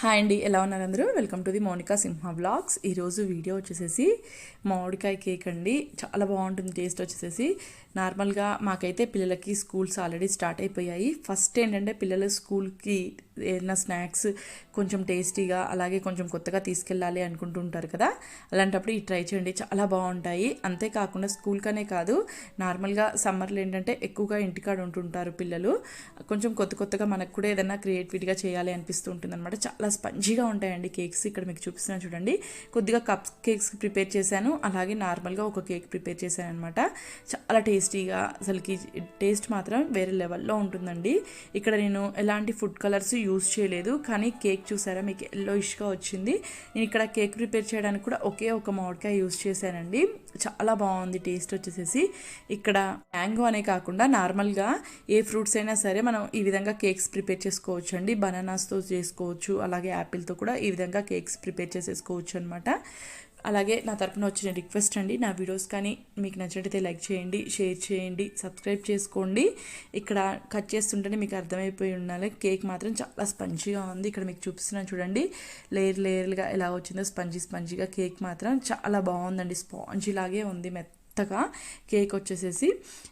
Hi అండి ఎలా ఉన్నారు అందరూ? Welcome to the Monika Simha blogs ఈరోజు వీడియో వచ్చేసేసి మామిడికాయ కేక్ అండి. చాలా బాగుంటుంది టేస్ట్ వచ్చేసేసి. నార్మల్గా మాకైతే పిల్లలకి స్కూల్స్ ఆల్రెడీ స్టార్ట్ అయిపోయాయి. ఫస్ట్ ఏంటంటే పిల్లలు స్కూల్కి ఏదైనా స్నాక్స్ కొంచెం టేస్టీగా అలాగే కొంచెం కొత్తగా తీసుకెళ్ళాలి అనుకుంటుంటారు కదా? అలాంటప్పుడు ఈ ట్రై చేయండి. చాలా బాగుంటాయి. అంతేకాకుండా స్కూల్కనే కాదు నార్మల్గా సమ్మర్లో ఏంటంటే ఎక్కువగా ఇంటికాడ ఉంటుంటారు పిల్లలు. కొంచెం కొత్త కొత్తగా మనకు కూడా ఏదైనా క్రియేటివిటీగా చేయాలి అనిపిస్తూ ఉంటుంది అనమాట చాలా స్పంజీగా ఉంటాయండి కేక్స్ ఇక్కడ మీకు చూపిస్తున్నాను చూడండి. కొద్దిగా కప్ కేక్స్ ప్రిపేర్ చేశాను. అలాగే నార్మల్గా ఒక కేక్ ప్రిపేర్ చేశాను అనమాట చాలా టేస్టీగా అసలుకి టేస్ట్ మాత్రం వేరే లెవెల్లో ఉంటుందండి. ఇక్కడ నేను ఎలాంటి ఫుడ్ కలర్స్ యూస్ చేయలేదు కానీ కేక్ చూసారా? మీకు ఎల్లోయిష్గా వచ్చింది. నేను ఇక్కడ కేక్ ప్రిపేర్ చేయడానికి కూడా ఒకే ఒక మామిడికాయ యూజ్ చేశానండి. చాలా బాగుంది టేస్ట్ వచ్చేసేసి. ఇక్కడ మ్యాంగో అనే కాకుండా నార్మల్గా ఏ ఫ్రూట్స్ అయినా సరే మనం ఈ విధంగా కేక్స్ ప్రిపేర్ చేసుకోవచ్చు అండి బనానాస్తో చేసుకోవచ్చు అలాగే యాపిల్తో కూడా ఈ విధంగా కేక్స్ ప్రిపేర్ చేసేసుకోవచ్చు అనమాట అలాగే నా తరపున వచ్చిన రిక్వెస్ట్ అండి నా వీడియోస్ కానీ మీకు నచ్చినట్టయితే లైక్ చేయండి షేర్ చేయండి సబ్స్క్రైబ్ చేసుకోండి. ఇక్కడ కట్ చేస్తుంటేనే మీకు అర్థమైపోయి ఉండాలి. కేక్ మాత్రం చాలా స్పంజీగా ఉంది. ఇక్కడ మీకు చూపిస్తున్నాను చూడండి. లేయర్ లేయర్గా ఎలా వచ్చిందో స్పంజీ స్పంజీగా కేక్ మాత్రం చాలా బాగుందండి. స్పాంజీ లాగే ఉంది మెత్త మెత్తగా కేక్ వచ్చేసేసి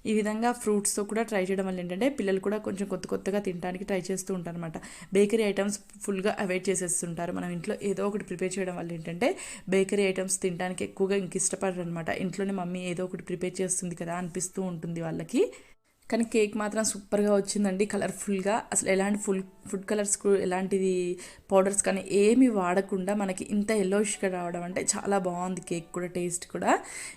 ఈ విధంగా ఫ్రూట్స్తో కూడా ట్రై చేయడం వల్ల ఏంటంటే పిల్లలు కూడా కొంచెం కొత్త కొత్తగా తినడానికి ట్రై చేస్తూ ఉంటారు అనమాట బేకరీ ఐటమ్స్ ఫుల్గా అవాయిడ్ చేసేస్తుంటారు. మనం ఇంట్లో ఏదో ఒకటి ప్రిపేర్ చేయడం వల్ల ఏంటంటే బేకరీ ఐటమ్స్ తినడానికి ఎక్కువగా ఇంక ఇష్టపడరు అనమాట ఇంట్లోనే మమ్మీ ఏదో ఒకటి ప్రిపేర్ చేస్తుంది కదా అనిపిస్తూ ఉంటుంది వాళ్ళకి. కానీ కేక్ మాత్రం సూపర్గా వచ్చిందండి కలర్ఫుల్గా. అసలు ఎలాంటి ఫుల్ ఫుడ్ కలర్స్ ఎలాంటిది పౌడర్స్ కానీ ఏమి వాడకుండా మనకి ఇంత ఎల్లోయిష్గా రావడం అంటే చాలా బాగుంది కేక్ కూడా టేస్ట్ కూడా.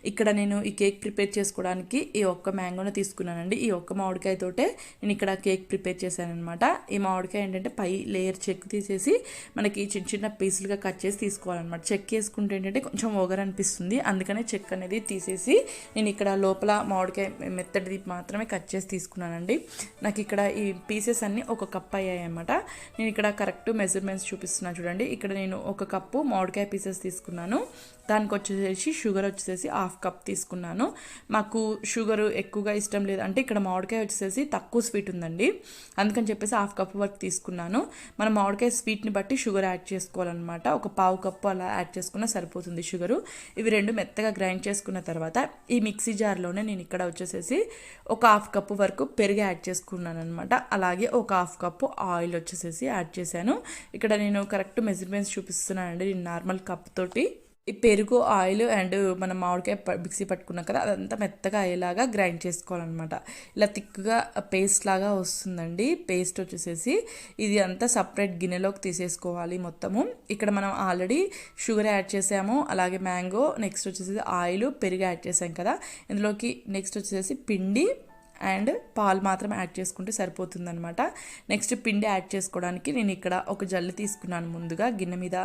ఇక్కడ నేను ఈ కేక్ ప్రిపేర్ చేసుకోవడానికి ఈ ఒక్క మ్యాంగోనే తీసుకున్నానండి. ఈ ఒక్క మామిడికాయతోటే నేను ఇక్కడ కేక్ ప్రిపేర్ చేశానమాట ఈ మామిడికాయ ఏంటంటే పై లేయర్ చెక్ తీసేసి మనకి చిన్న చిన్న పీసులుగా కట్ చేసి తీసుకోవాలన్నమాట. చెక్ వేసుకుంటే ఏంటంటే కొంచెం ఓగర్ అనిపిస్తుంది అందుకనే చెక్ అనేది తీసేసి నేను ఇక్కడ లోపల మామిడికాయ మెత్తడిది మాత్రమే కట్ చేసి తీసుకున్నానండి. నాకు ఇక్కడ ఈ పీసెస్ అన్నీ ఒక కప్ అయ్యాయి అనమాట నేను ఇక్కడ కరెక్ట్ మెజర్మెంట్స్ చూపిస్తున్నాను చూడండి. ఇక్కడ నేను ఒక కప్పు మామిడికాయ పీసెస్ తీసుకున్నాను. దానికి వచ్చేసి షుగర్ వచ్చేసి హాఫ్ కప్ తీసుకున్నాను. మాకు షుగర్ ఎక్కువగా ఇష్టం లేదు. అంటే ఇక్కడ మామిడికాయ వచ్చేసి తక్కువ స్వీట్ ఉందండి. అందుకని చెప్పేసి హాఫ్ కప్ వరకు తీసుకున్నాను. మనం మామిడికాయ స్వీట్ని బట్టి షుగర్ యాడ్ చేసుకోవాలన్నమాట. ఒక పావు కప్పు అలా యాడ్ చేసుకున్నా సరిపోతుంది షుగరు. ఇవి రెండు మెత్తగా గ్రైండ్ చేసుకున్న తర్వాత ఈ మిక్సీ జార్లోనే నేను ఇక్కడ వచ్చేసేసి ఒక హాఫ్ కప్పు వరకు పెరుగు యాడ్ చేసుకున్నాను అనమాట అలాగే ఒక హాఫ్ కప్పు ఆయిల్ వచ్చేసేసి యాడ్ చేశాను. ఇక్కడ నేను కరెక్ట్ మెజర్మెంట్స్ చూపిస్తున్నానండి. నేను నార్మల్ కప్ తోటి ఈ పెరుగు ఆయిల్ అండ్ మనం మామిడికాయ మిక్సీ పట్టుకున్నాం కదా అదంతా మెత్తగా అయ్యేలాగా గ్రైండ్ చేసుకోవాలన్నమాట. ఇలా థిక్గా పేస్ట్ లాగా వస్తుందండి. పేస్ట్ వచ్చేసేసి ఇది అంతా సపరేట్ గిన్నెలోకి తీసేసుకోవాలి మొత్తము. ఇక్కడ మనం ఆల్రెడీ షుగర్ యాడ్ చేసాము అలాగే మ్యాంగో నెక్స్ట్ వచ్చేసి ఆయిల్ పెరుగు యాడ్ చేసాం కదా. ఇందులోకి నెక్స్ట్ వచ్చేసి పిండి అండ్ పాలు మాత్రం యాడ్ చేసుకుంటే సరిపోతుందనమాట నెక్స్ట్ పిండి యాడ్ చేసుకోవడానికి నేను ఇక్కడ ఒక జల్లి తీసుకున్నాను ముందుగా. గిన్నె మీద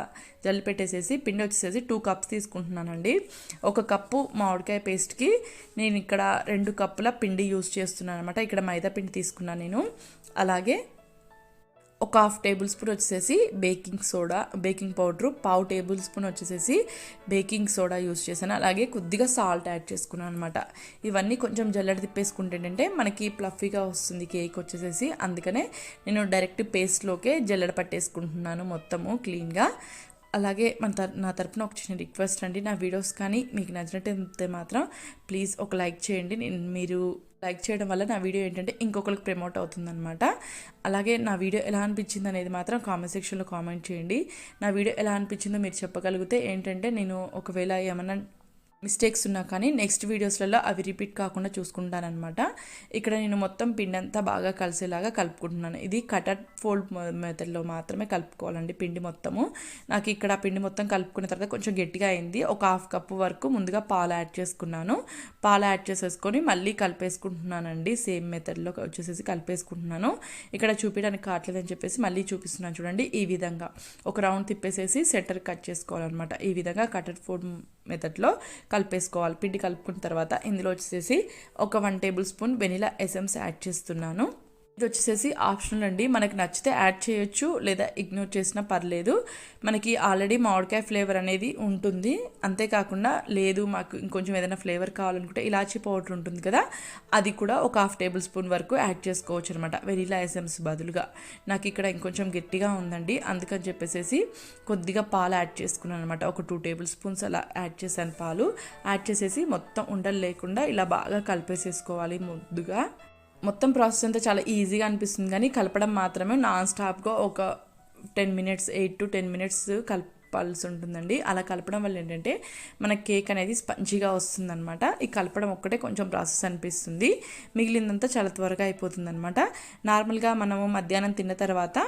జల్లి పెట్టేసేసి పిండి వచ్చేసేసి టూ కప్స్ తీసుకుంటున్నానండి. ఒక కప్పు మామిడికాయ పేస్ట్కి నేను ఇక్కడ రెండు కప్పుల పిండి యూస్ చేస్తున్నాను అనమాట ఇక్కడ మైదా పిండి తీసుకున్నాను నేను. అలాగే ఒక హాఫ్ టేబుల్ స్పూన్ వచ్చేసి బేకింగ్ సోడా బేకింగ్ పౌడర్ పావు టేబుల్ స్పూన్ వచ్చేసి బేకింగ్ సోడా యూస్ చేశాను. అలాగే కొద్దిగా సాల్ట్ యాడ్ చేసుకున్నాను అనమాట ఇవన్నీ కొంచెం జల్లెడ తిప్పేసుకుంటే ఏంటంటే మనకి ప్లఫీగా వస్తుంది కేక్ వచ్చేసేసి. అందుకనే నేను డైరెక్ట్ పేస్ట్లోకే జల్లెడ పట్టేసుకుంటున్నాను మొత్తము క్లీన్గా అలాగే మన తర నా తరపున ఒక చిన్న రిక్వెస్ట్ అండి. నా వీడియోస్ కానీ మీకు నచ్చినట్టయితే మాత్రం ప్లీజ్ ఒక లైక్ చేయండి. నేను మీరు లైక్ చేయడం వల్ల నా వీడియో ఏంటంటే ఇంకొకరికి ప్రమోట్ అవుతుందన్నమాట. అలాగే నా వీడియో ఎలా అనిపించింది అనేది మాత్రం కామెంట్ సెక్షన్లో కామెంట్ చేయండి. నా వీడియో ఎలా అనిపించిందో మీరు చెప్పగలిగితే ఏంటంటే నేను ఒకవేళ ఏమన్నా మిస్టేక్స్ ఉన్నా కానీ నెక్స్ట్ వీడియోస్లలో అవి రిపీట్ కాకుండా చూసుకుంటానమాట ఇక్కడ నేను మొత్తం పిండి అంతా బాగా కలిసేలాగా కలుపుకుంటున్నాను. ఇది కటర్ ఫోల్డ్ మెథడ్లో మాత్రమే కలుపుకోవాలండి పిండి మొత్తము. నాకు ఇక్కడ పిండి మొత్తం కలుపుకున్న తర్వాత కొంచెం గట్టిగా అయింది. ఒక హాఫ్ కప్పు వరకు ముందుగా పాలు యాడ్ చేసుకున్నాను. పాలు యాడ్ చేసేసుకొని మళ్ళీ కలిపేసుకుంటున్నానండి. సేమ్ మెథడ్లో వచ్చేసేసి కలిపేసుకుంటున్నాను. ఇక్కడ చూపించడానికి కావట్లేదని చెప్పేసి మళ్ళీ చూపిస్తున్నాను చూడండి ఈ విధంగా. ఒక రౌండ్ తిప్పేసేసి సెటర్ కట్ చేసుకోవాలన్నమాట. ఈ విధంగా కటర్ ఫోల్డ్ మెథడ్లో కలిపేసుకోవాలి. పిండి కలుపుకున్న తర్వాత ఇందులో వచ్చేసి ఒక one tablespoon vanilla essence add చేస్తున్నాను. ఇది వచ్చేసేసి ఆప్షనల్ అండి. మనకి నచ్చితే యాడ్ చేయొచ్చు లేదా ఇగ్నోర్ చేసినా పర్లేదు. మనకి ఆల్రెడీ మామిడికాయ ఫ్లేవర్ అనేది ఉంటుంది. అంతేకాకుండా లేదు మాకు ఇంకొంచెం ఏదైనా ఫ్లేవర్ కావాలనుకుంటే ఇలాచీ పౌడర్ ఉంటుంది కదా అది కూడా ఒక హాఫ్ టేబుల్ స్పూన్ వరకు యాడ్ చేసుకోవచ్చు అనమాట వెనీలా ఎసెన్స్ బదులుగా. నాకు ఇక్కడ ఇంకొంచెం గట్టిగా ఉందండి. అందుకని చెప్పేసి కొద్దిగా పాలు యాడ్ చేసుకున్నాను అనమాట ఒక టూ టేబుల్ స్పూన్స్ అలా యాడ్ చేశాను పాలు. యాడ్ చేసేసి మొత్తం ఉండలు లేకుండా ఇలా బాగా కలిపేసేసుకోవాలి ముద్దుగా మొత్తం ప్రాసెస్ అంతా చాలా ఈజీగా అనిపిస్తుంది కానీ కలపడం మాత్రమే నాన్ స్టాప్గా ఒక ten minutes eight to ten minutes కలపాల్సి ఉంటుందండి. అలా కలపడం వల్ల ఏంటంటే మన కేక్ అనేది స్పంజీగా వస్తుందన్నమాట. ఈ కలపడం ఒక్కటే కొంచెం ప్రాసెస్ అనిపిస్తుంది. మిగిలిందంతా చాలా త్వరగా అయిపోతుంది అనమాట నార్మల్గా మనము మధ్యాహ్నం తిన్న తర్వాత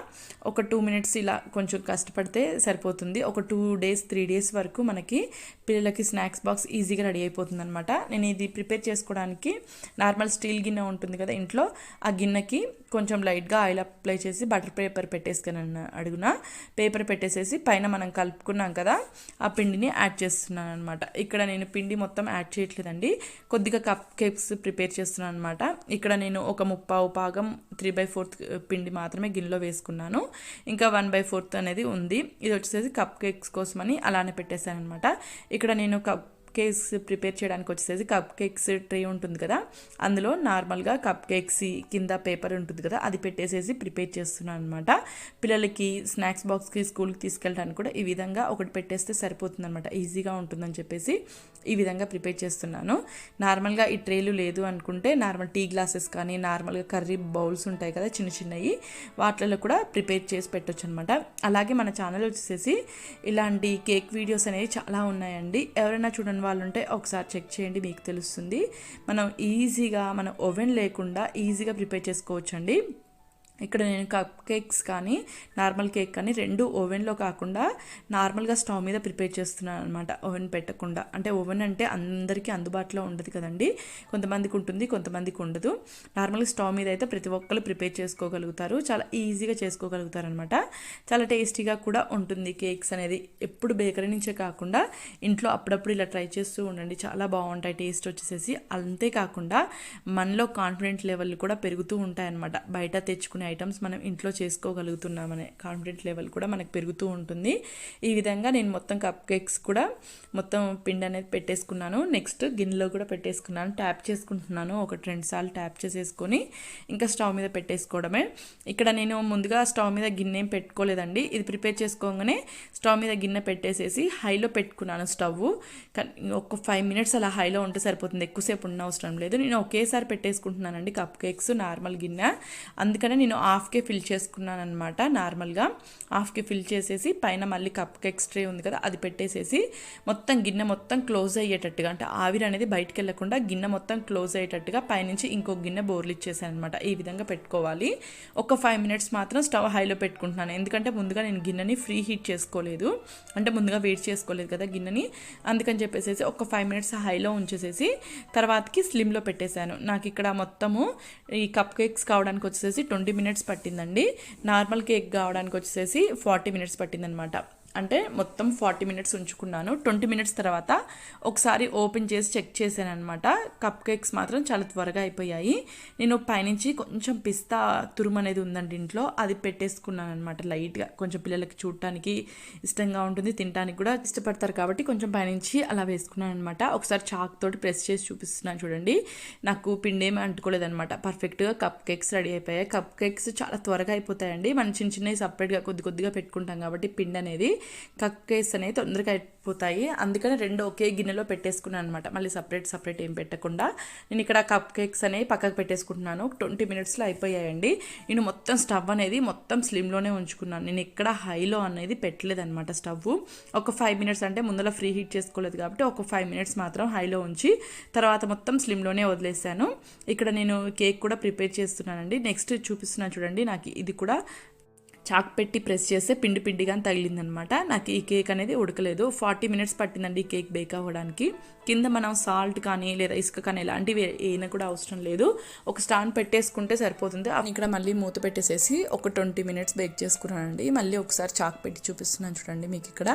ఒక టూ మినిట్స్ ఇలా కొంచెం కష్టపడితే సరిపోతుంది. ఒక టూ డేస్ త్రీ డేస్ వరకు మనకి పిల్లలకి స్నాక్స్ బాక్స్ ఈజీగా రెడీ అయిపోతుందన్నమాట. నేను ఇది ప్రిపేర్ చేసుకోవడానికి నార్మల్ స్టీల్ గిన్నె ఉంటుంది కదా ఇంట్లో ఆ గిన్నెకి కొంచెం లైట్గా ఆయిల్ అప్లై చేసి బటర్ పేపర్ పెట్టేసుకుని అడుగున? పేపర్ పెట్టేసేసి పైన మనం కలుపుకున్నాం కదా ఆ పిండిని యాడ్ చేస్తున్నాను అనమాట ఇక్కడ నేను పిండి మొత్తం యాడ్ చేయట్లేదండి. కొద్దిగా కప్ కేక్స్ ప్రిపేర్ చేస్తున్నాను అనమాట ఇక్కడ నేను ఒక ముప్పావు భాగం త్రీ బై ఫోర్త్ పిండి మాత్రమే గిన్నెలో వేసుకున్నాను. ఇంకా వన్ బై ఫోర్త్ అనేది ఉంది. ఇది వచ్చేసి కప్ కేక్స్ కోసమని అలానే పెట్టేశాను అనమాట ఇక్కడ నేను కప్ కేక్స్ ప్రిపేర్ చేయడానికి వచ్చేసి కప్ కేక్స్ ట్రే ఉంటుంది కదా అందులో నార్మల్గా కప్ కేక్స్ కింద పేపర్ ఉంటుంది కదా అది పెట్టేసేసి ప్రిపేర్ చేస్తున్నాను అనమాట పిల్లలకి స్నాక్స్ బాక్స్కి స్కూల్కి తీసుకెళ్ళడానికి కూడా ఈ విధంగా ఒకటి పెట్టేస్తే సరిపోతుంది అనమాట ఈజీగా ఉంటుందని చెప్పేసి. ఈ విధంగా ప్రిపేర్ చేస్తున్నాను. నార్మల్గా ఈ ట్రేలు లేదు అనుకుంటే నార్మల్ టీ గ్లాసెస్ కానీ నార్మల్గా కర్రీ బౌల్స్ ఉంటాయి కదా చిన్న చిన్నవి వాటిలో కూడా ప్రిపేర్ చేసి పెట్టొచ్చు అనమాట అలాగే మన ఛానల్ వచ్చేసి ఇలాంటి కేక్ వీడియోస్ అనేవి చాలా ఉన్నాయండి. ఎవరైనా చూడని వాళ్ళు ఉంటే ఒకసారి చెక్ చేయండి మీకు తెలుస్తుంది. మనం ఈజీగా మన ఓవెన్ లేకుండా ఈజీగా ప్రిపేర్ చేసుకోవచ్చండి. ఇక్కడ నేను కప్ కేక్స్ కానీ నార్మల్ కేక్ కానీ రెండు ఓవెన్లో కాకుండా నార్మల్గా స్టవ్ మీద ప్రిపేర్ చేస్తున్నాను అనమాట ఓవెన్ పెట్టకుండా. అంటే ఓవెన్ అంటే అందరికీ అందుబాటులో ఉండదు కదండి. కొంతమందికి ఉంటుంది కొంతమందికి ఉండదు. నార్మల్గా స్టవ్ మీద అయితే ప్రతి ఒక్కరు ప్రిపేర్ చేసుకోగలుగుతారు. చాలా ఈజీగా చేసుకోగలుగుతారు అనమాట చాలా టేస్టీగా కూడా ఉంటుంది కేక్స్ అనేది. ఎప్పుడు బేకరీ నుంచే కాకుండా ఇంట్లో అప్పుడప్పుడు ఇలా ట్రై చేస్తూ ఉండండి. చాలా బాగుంటాయి టేస్ట్ వచ్చేసేసి. అంతేకాకుండా మనలో కాన్ఫిడెంట్ లెవెల్ కూడా పెరుగుతూ ఉంటాయి అనమాట బయట తెచ్చుకునే ఐటమ్స్ మనం ఇంట్లో చేసుకోగలుగుతున్నామనే కాన్ఫిడెంట్ లెవెల్ కూడా మనకు పెరుగుతూ ఉంటుంది. ఈ విధంగా నేను మొత్తం కప్ కేక్స్ కూడా మొత్తం పిండి అనేది పెట్టేసుకున్నాను. నెక్స్ట్ గిన్నెలో కూడా పెట్టేసుకున్నాను. ట్యాప్ చేసుకుంటున్నాను. ఒకటి రెండు సార్లు ట్యాప్ చేసేసుకొని ఇంకా స్టవ్ మీద పెట్టేసుకోవడమే. ఇక్కడ నేను ముందుగా స్టవ్ మీద గిన్నె ఏం పెట్టుకోలేదండి. ఇది ప్రిపేర్ చేసుకోగానే స్టవ్ మీద గిన్నె పెట్టేసేసి హైలో పెట్టుకున్నాను స్టవ్. ఒక ఫైవ్ మినిట్స్ అలా హైలో ఉంటే సరిపోతుంది. ఎక్కువసేపు ఉన్న అవసరం లేదు. నేను ఒకేసారి పెట్టేసుకుంటున్నానండి కప్ కేక్స్ నార్మల్ గిన్నె. అందుకనే నేను హాఫ్కే ఫిల్ చేసుకున్నాను అనమాట నార్మల్గా. హాఫ్కి ఫిల్ చేసేసి పైన మళ్ళీ కప్ కేక్స్ ట్రే ఉంది కదా అది పెట్టేసేసి మొత్తం గిన్నె మొత్తం క్లోజ్ అయ్యేటట్టుగా అంటే ఆవిరి అనేది బయటకు వెళ్ళకుండా గిన్నె మొత్తం క్లోజ్ అయ్యేటట్టుగా పైనుంచి ఇంకో గిన్నె బోర్లు ఇచ్చేసాను అనమాట ఈ విధంగా పెట్టుకోవాలి. ఒక ఫైవ్ మినిట్స్ మాత్రం స్టవ్ హైలో పెట్టుకుంటున్నాను. ఎందుకంటే ముందుగా నేను గిన్నెని ఫ్రీ హీట్ చేసుకోలేదు. అంటే ముందుగా వెయిట్ చేసుకోలేదు కదా గిన్నెని. అందుకని చెప్పేసి ఒక ఫైవ్ మినిట్స్ హైలో ఉంచేసేసి తర్వాతకి స్లిమ్లో పెట్టేశాను. నాకు ఇక్కడ మొత్తము ఈ కప్ కేక్స్ కావడానికి వచ్చేసి ట్వంటీ మినిట్స్ మినిట్స్ పట్టిందండి. నార్మల్ కేక్ కావడానికి వచ్చేసి ఫార్టీ మినిట్స్ పట్టిందనమాట. అంటే మొత్తం ఫార్టీ మినిట్స్ ఉంచుకున్నాను. ట్వంటీ మినిట్స్ తర్వాత ఒకసారి ఓపెన్ చేసి చెక్ చేశాను అనమాట కప్ కేక్స్ మాత్రం చాలా త్వరగా అయిపోయాయి. నేను పైనుంచి కొంచెం పిస్తా తురుము అనేది ఉందండి ఇంట్లో. అది పెట్టేసుకున్నాను అనమాట లైట్గా. కొంచెం పిల్లలకి చూడటానికి ఇష్టంగా ఉంటుంది తినడానికి కూడా ఇష్టపడతారు కాబట్టి కొంచెం పైనుంచి అలా వేసుకున్నాను అనమాట ఒకసారి చాక్ తోటి ప్రెస్ చేసి చూపిస్తున్నాను చూడండి. నాకు పిండి ఏమీ అంటుకోలేదనమాట పర్ఫెక్ట్గా కప్ కేక్స్ రెడీ అయిపోయాయి. కప్ కేక్స్ చాలా త్వరగా అయిపోతాయండి. మనం చిన్న చిన్నవి సపరేట్గా కొద్ది కొద్దిగా పెట్టుకుంటాం కాబట్టి పిండి అనేది. కప్ కేక్స్ అనేవి తొందరగా అయిపోతాయి. అందుకని రెండు ఒకే గిన్నెలో పెట్టేసుకున్నాను అనమాట మళ్ళీ సపరేట్ సపరేట్ ఏం పెట్టకుండా. నేను ఇక్కడ కప్ కేక్స్ అనేవి పక్కకు పెట్టేసుకుంటున్నాను. ట్వంటీ మినిట్స్లో అయిపోయాయండి. నేను మొత్తం స్టవ్ అనేది మొత్తం స్లిమ్లోనే ఉంచుకున్నాను. నేను ఇక్కడ హైలో అనేది పెట్టలేదన్నమాట స్టవ్ ఒక ఫైవ్ మినిట్స్ అంటే ముందర ఫ్రీ హీట్ చేసుకోలేదు కాబట్టి ఒక ఫైవ్ మినిట్స్ మాత్రం హైలో ఉంచి తర్వాత మొత్తం స్లిమ్లోనే వదిలేసాను. ఇక్కడ నేను కేక్ కూడా ప్రిపేర్ చేస్తున్నానండి. నెక్స్ట్ చూపిస్తున్నాను చూడండి. నాకు ఇది కూడా చాక్ పెట్టి ప్రెస్ చేస్తే పిండి పిండిగా తగిలిందనమాట. నాకు ఈ కేక్ అనేది ఉడకలేదు. ఫార్టీ మినిట్స్ పట్టిందండి ఈ కేక్ బేక్ అవ్వడానికి. కింద మనం సాల్ట్ కానీ లేదా ఇసుక కానీ ఇలాంటివి ఏనా కూడా అవసరం లేదు. ఒక స్టాండ్ పెట్టేసుకుంటే సరిపోతుంది. అవి ఇక్కడ మళ్ళీ మూత పెట్టేసేసి ఒక ట్వంటీ మినిట్స్ బేక్ చేసుకున్నానండి. మళ్ళీ ఒకసారి చాక్ పెట్టి చూపిస్తున్నాను చూడండి మీకు ఇక్కడ.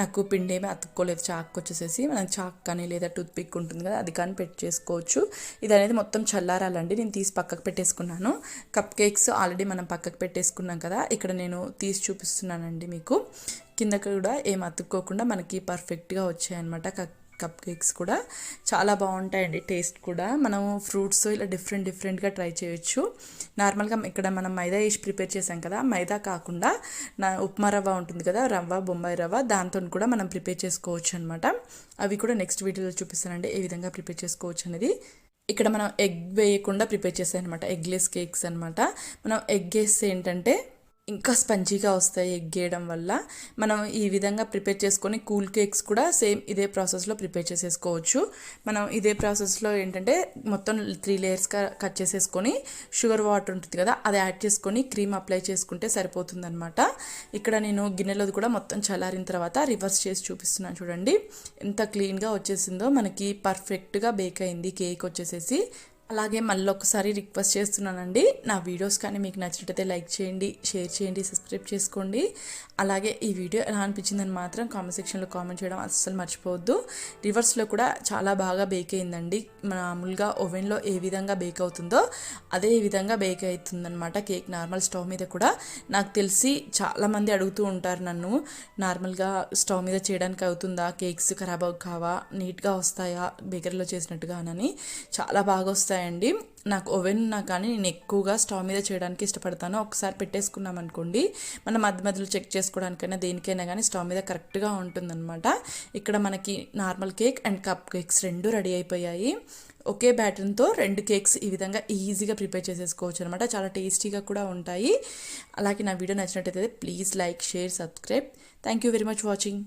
నాకు పిండి ఏమీ అతుక్కోలేదు. చాక్ వచ్చేసేసి మనం చాక్ కానీ లేదా టూత్ పిక్ ఉంటుంది కదా అది కానీ పెట్టి చేసుకోవచ్చు. ఇది అనేది మొత్తం చల్లారాలండి. నేను తీసి పక్కకు పెట్టేసుకున్నాను. కప్ కేక్స్ ఆల్రెడీ మనం పక్కకు పెట్టేసుకున్నాం కదా ఇక్కడ నేను తీసి చూపిస్తున్నానండి మీకు. కింద కూడా ఏం అతుక్కోకుండా మనకి పర్ఫెక్ట్గా వచ్చాయన్నమాట. కప్ కేక్స్ కూడా చాలా బాగుంటాయండి. టేస్ట్ కూడా మనం ఫ్రూట్స్ ఇలా డిఫరెంట్ డిఫరెంట్గా ట్రై చేయొచ్చు. నార్మల్గా ఇక్కడ మనం మైదా వేసి ప్రిపేర్ చేసాం కదా మైదా కాకుండా నా ఉప్మా రవ్వ ఉంటుంది కదా రవ్వ బొంబాయి రవ్వ దాంతో కూడా మనం ప్రిపేర్ చేసుకోవచ్చు అనమాట అవి కూడా నెక్స్ట్ వీడియోలో చూపిస్తానండి ఏ విధంగా ప్రిపేర్ చేసుకోవచ్చు అనేది. ఇక్కడ మనం ఎగ్ వేయకుండా ప్రిపేర్ చేసాం అనమాట ఎగ్లెస్ కేక్స్ అనమాట మనం ఎగ్ వేస్తే ఏంటంటే ఇంకా స్పంజీగా వస్తాయి ఎగ్ వేయడం వల్ల. మనం ఈ విధంగా ప్రిపేర్ చేసుకొని కూల్ కేక్స్ కూడా సేమ్ ఇదే ప్రాసెస్లో ప్రిపేర్ చేసేసుకోవచ్చు. మనం ఇదే ప్రాసెస్లో ఏంటంటే మొత్తం త్రీ లేయర్స్గా కట్ చేసేసుకొని షుగర్ వాటర్ ఉంటుంది కదా అది యాడ్ చేసుకొని క్రీమ్ అప్లై చేసుకుంటే సరిపోతుందనమాట ఇక్కడ నేను గిన్నెలోది కూడా మొత్తం చల్లారిన తర్వాత రివర్స్ చేసి చూపిస్తున్నాను చూడండి. ఎంత క్లీన్గా వచ్చేసిందో మనకి పర్ఫెక్ట్గా బేక్ అయింది కేక్ వచ్చేసేసి. అలాగే మళ్ళీ ఒకసారి రిక్వెస్ట్ చేస్తున్నానండి. నా వీడియోస్ కానీ మీకు నచ్చినట్టయితే లైక్ చేయండి షేర్ చేయండి సబ్స్క్రైబ్ చేసుకోండి. అలాగే ఈ వీడియో ఎలా అనిపించిందని మాత్రం కామెంట్ సెక్షన్లో కామెంట్ చేయడం అస్సలు మర్చిపోవద్దు. రివర్స్లో కూడా చాలా బాగా బేక్ అయిందండి. మామూలుగా ఓవెన్లో ఏ విధంగా బేక్ అవుతుందో అదే విధంగా బేక్ అవుతుందనమాట కేక్ నార్మల్ స్టవ్ మీద కూడా. నాకు తెలిసి చాలామంది అడుగుతూ ఉంటారు నన్ను నార్మల్గా స్టవ్ మీద చేయడానికి అవుతుందా? కేక్స్ ఖరాబ్ కావా నీట్గా వస్తాయా? బేకరీలో చేసినట్టుగానని. చాలా బాగా వస్తాయి వస్తాయండి నాకు ఓవెన్ ఉన్నా కానీ నేను ఎక్కువగా స్టవ్ మీద చేయడానికి ఇష్టపడతాను. ఒకసారి పెట్టేసుకున్నాం అనుకోండి. మనం మధ్య మధ్యలో చెక్ చేసుకోవడానికైనా దేనికైనా కానీ స్టవ్ మీద కరెక్ట్గా ఉంటుందన్నమాట. ఇక్కడ మనకి normal cake and cupcakes రెండు రెడీ అయిపోయాయి. ఒకే బ్యాటర్తో రెండు కేక్స్ ఈ విధంగా ఈజీగా ప్రిపేర్ చేసేసుకోవచ్చు అనమాట చాలా టేస్టీగా కూడా ఉంటాయి. అలాగే నా వీడియో నచ్చినట్టయితే please like share subscribe thank you very much watching